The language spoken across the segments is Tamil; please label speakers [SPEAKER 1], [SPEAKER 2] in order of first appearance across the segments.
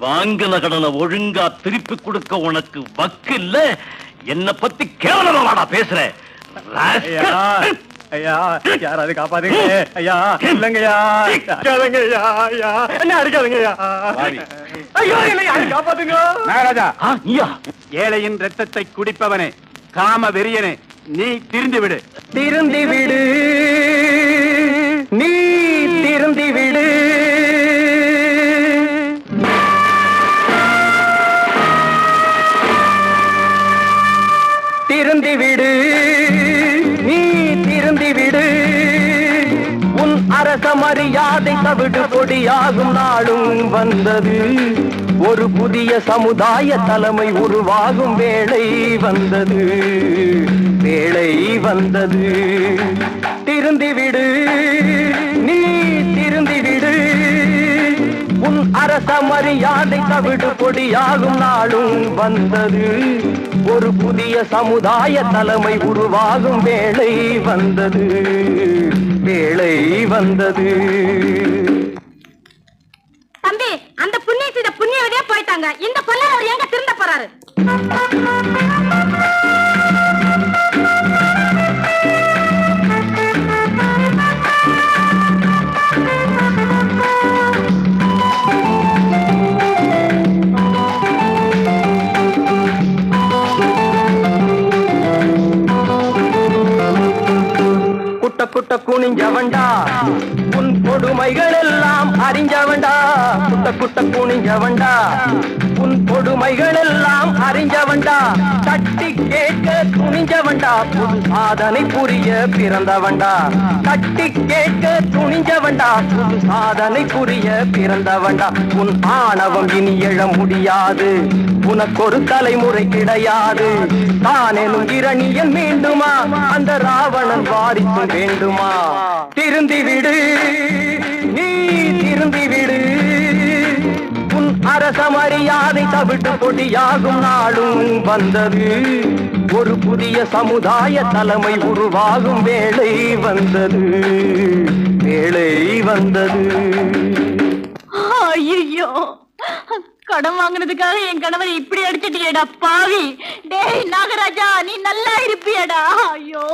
[SPEAKER 1] வாங்கின கடனை ஒழுங்கா திருப்பி கொடுக்க உனக்கு வக்கு இல்ல? என்ன பத்தி கேவலமாடா பேசுற.
[SPEAKER 2] ஐயா ஐயா யாராவது காப்பாத்துங்க. ஐயா இல்லங்கய்யா அடிக்காதங்க ஐயா ஐயா என்ன அடிக்காதங்க ஐயா
[SPEAKER 1] வாடி.
[SPEAKER 2] ஐயோ என்ன யாரும் காப்பாத்துங்க.
[SPEAKER 3] நாகராஜா
[SPEAKER 1] ஆ, நீயா?
[SPEAKER 3] ஏழையின் ரத்தத்தை குடிப்பவனே காம வெறியனே நீ திரிந்து விடு.
[SPEAKER 2] திருந்தி விடு. நீ திருந்தி விடு உன் அரச மரியாதை தவிடு கொடியாகும் நாளும் வந்தது. ஒரு புதிய சமுதாய தலைமை உருவாகும் வேளை வந்தது. வேளை வந்தது. திருந்தி அரச மரியாதை தவிடு பொடியாகும் நாளும் வந்தது. ஒரு புதிய சமுதாய தலைமை உருவாகும் வேளை வந்தது. வேளை வந்தது.
[SPEAKER 4] தம்பி அந்த புண்ணிய செய்த புண்ணியவதே போயிட்டாங்க. இந்த பொண்ணு அவர் எங்க திருந்த போறாரு?
[SPEAKER 2] குட்ட குட்ட உன் கொடுமைகள் எல்லாம் அறிஞ்சவண்டா குட்ட குட்ட குனிஞ்சவண்டா உன் கொடுமைகள் எல்லாம் அறிஞ்சவண்டா தட்டி கேட்க துணிஞ்சவண்டா புது சாதனை புரிய பிறந்தவண்டா தட்டி கேட்க துணிஞ்சவண்டா புது சாதனை புரிய பிறந்தவண்டா உன் ஆணவம் இனி எழ முடியாது. உனக்கொரு தலைமுறை கிடையாது. தானெனும் இரணியன் மீண்டுமா? அந்த ராவணன் வாரிசு வேண்டுமா? திருந்திவிடு அரச மரியாதை தவிட்டு பொடியாகும் நாளும் வந்தது. ஒரு புதிய சமுதாய தலைமை உருவாகும் வேலை வந்தது. வேலை வந்தது.
[SPEAKER 4] ஐயோ கடன் வாங்கினதுக்காக என் கணவரை இப்படி அடிச்சிட்டியடா பாவி. டேய் நாகராஜா நீ நல்லா இருப்பியடா. ஐயோ.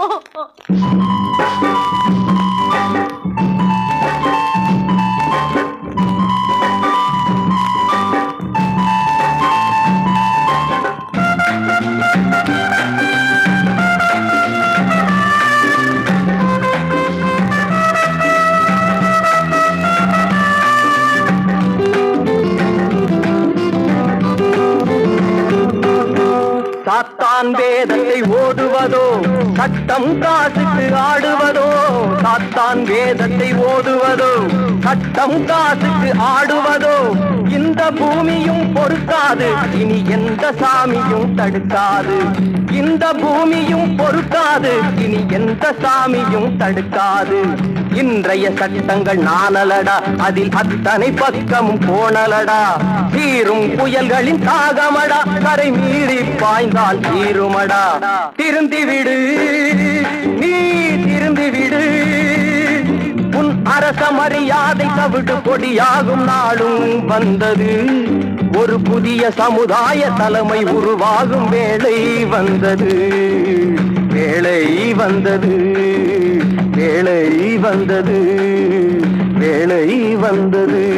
[SPEAKER 2] சாத்தான் வேதத்தை ஓதுவதோ சட்டம் காசுக்கு ஆடுவதோ சாத்தான் வேதத்தை ஓதுவதோ சட்டம் காசுக்கு ஆடுவதோ இந்த பூமியும் பொறுக்காது இனி எந்த சாமியும் தடுக்காது. இந்த பூமியும் பொறுக்காது. இனி எந்த சாமியும் தடுக்காது. இன்றைய சட்டங்கள் நானலடா அதில் அத்தனை பக்கமும் போனலடா தீரும் புயல்களின் தாகமடா. கரை மீறி பாய்ந்தால் தீருமடா. திருந்திவிடு நீ திருந்திவிடு உன் அரச மரியாதை தவிடு கொடியாகும் நாளும் வந்தது. ஒரு புதிய சமுதாய தலைமை உருவாகும் வேலை வந்தது. வேலை வந்தது. வேலை வந்தது. வேலை வந்தது.